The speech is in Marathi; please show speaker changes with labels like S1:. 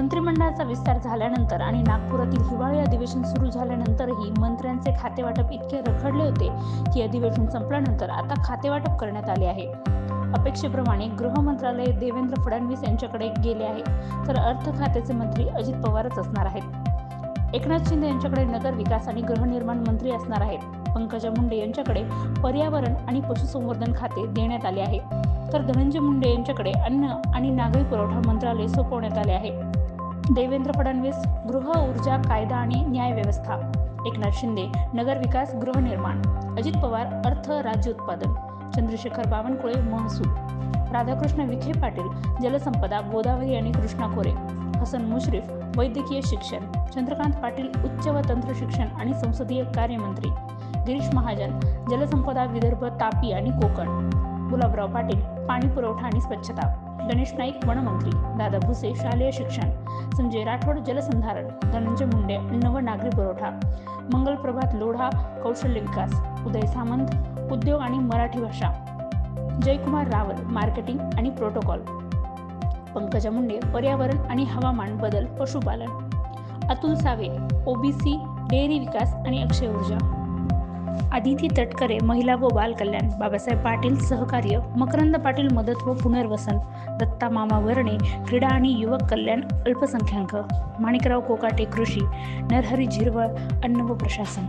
S1: मंत्रिमंडळाचा विस्तार झाल्यानंतर आणि नागपुरातील हिवाळी अधिवेशन सुरू झाल्यानंतरही मंत्र्यांचे खातेवाटप इतके रखडले होते की अधिवेशन संपल्यानंतर आता खातेवाटप करण्यात आले आहे. अपेक्षेप्रमाणे गृह मंत्रालय देवेंद्र फडणवीस यांच्याकडे गेले आहे. तर अर्थ खात्याचे मंत्री अजित पवारच असणार आहेत. एकनाथ शिंदे यांच्याकडे नगर विकास आणि गृहनिर्माण मंत्री असणार आहेत. पंकजा मुंडे यांच्याकडे पर्यावरण आणि पशुसंवर्धन खाते देण्यात आले आहे. तर धनंजय मुंडे यांच्याकडे अन्न आणि नागरी पुरवठा मंत्रालय सोपवण्यात आले आहे. देवेंद्र फडणवीस गृह ऊर्जा कायदा आणि न्याय व्यवस्था. एकनाथ शिंदे नगर विकास गृहनिर्माण अजित पवार अर्थ राज्य उत्पादन. चंद्रशेखर बावनकुळे महसूल. राधाकृष्ण विखे पाटील जलसंपदा गोदावरी आणि कृष्णा खोरे हसन मुश्रीफ वैद्यकीय शिक्षण. चंद्रकांत पाटील उच्च व तंत्र शिक्षण आणि संसदीय कार्यमंत्री. गिरीश महाजन जलसंपदा विदर्भ तापी आणि कोकण. गुलाबराव पाटील पाणी पुरवठा आणि स्वच्छता. गणेश नाईक वनमंत्री दादा भुसे शालेय शिक्षण संजय राठोड जलसंधारण धनंजय मुंडे अन्न व नागरी पुरवठा मंगल प्रभात लोढा कौशल्य विकास उदय सामंत उद्योग आणि मराठी भाषा जयकुमार रावल मार्केटिंग आणि प्रोटोकॉल पंकजा मुंडे पर्यावरण आणि हवामान बदल पशुपालन अतुल सावे ओबीसी डेअरी विकास आणि अक्षय ऊर्जा. अदिती तटकरे महिला व बालकल्याण बाबासाहेब पाटील सहकार्य मकरंद पाटील मदत व पुनर्वसन दत्ता मामा वर्णे क्रीडा आणि युवक कल्याण अल्पसंख्याक माणिकराव कोकाटे कृषी नरहरी झिरवळ अन्न व प्रशासन.